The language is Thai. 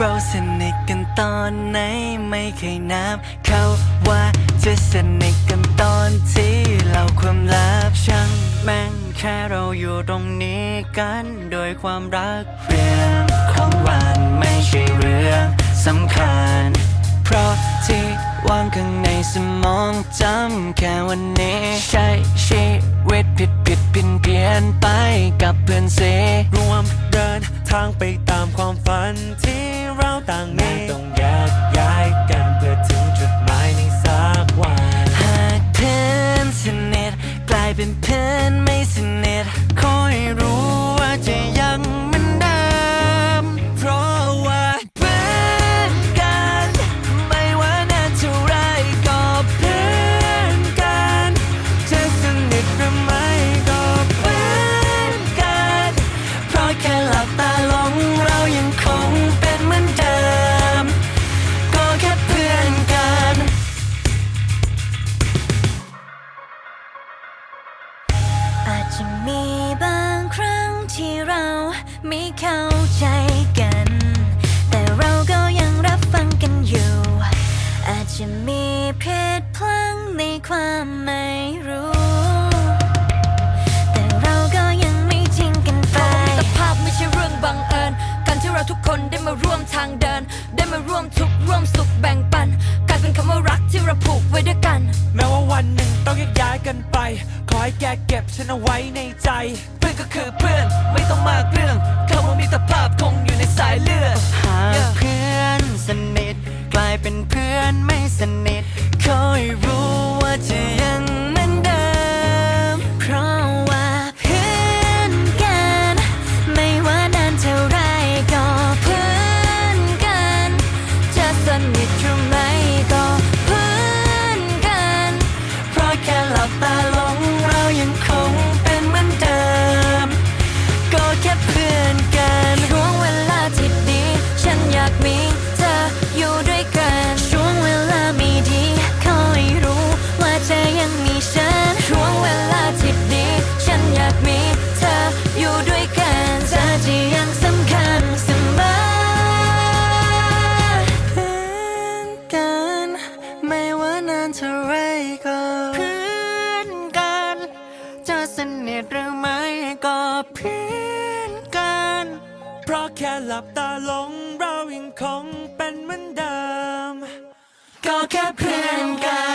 เราสนิทกันตอนไหนไม่เคยนับ เขาว่าจะสนิทกันตอนที่เราความลับช่างแม่งแค่เราอยู่ตรงนี้กันโดยความรักเรื่องของวันไม่ใช่เรื่องสำคัญ เพราะที่วางข้างในสมองจำแค่วันนี้ใช้ชีวิตผิดผิดเพี้ยนเพี้ยนไปกับเพื่อนเสร ทางไปตามความฝันที่เราต่างมีต้องแยก ไม่เข้าใจกัน แต่เราก็ยังรับฟังกันอยู่ อาจจะมีเพศพลังในความไม่รู้ แต่เราก็ยังไม่ทิ้งกันไปมิตรภาพไม่ใช่เรื่องบังเอิญการที่เราทุกคนได้มาร่วมทางเดิน ได้มาร่วมทุกข์ร่วมสุขแบ่งปันายเป็นคำว่ารักที่เราผูกไว้ด้วยกัน แม้ว่าวันหนึ่งต้องแยกย้ายกันไป ขอให้แกเก็บฉันเอาไว้ในใจ เพื่อนก็คือเพื่อน ไม่ต้องมากเรื่องคำว่ามิตรภาพคงอยู่ในสายเลือดหากเพื่อนสนิท กลายเป็นเพื่อนไม่สนิทคอยรู้ว่าจะานเท่าไรก็เพื่อนกัน จะสนิทหรือไม่ก็เพื่อนกัน เพราะแค่หลับตาลงเรายังคงเป็นเหมือนเดิม ก็แค่เพื่อนกัน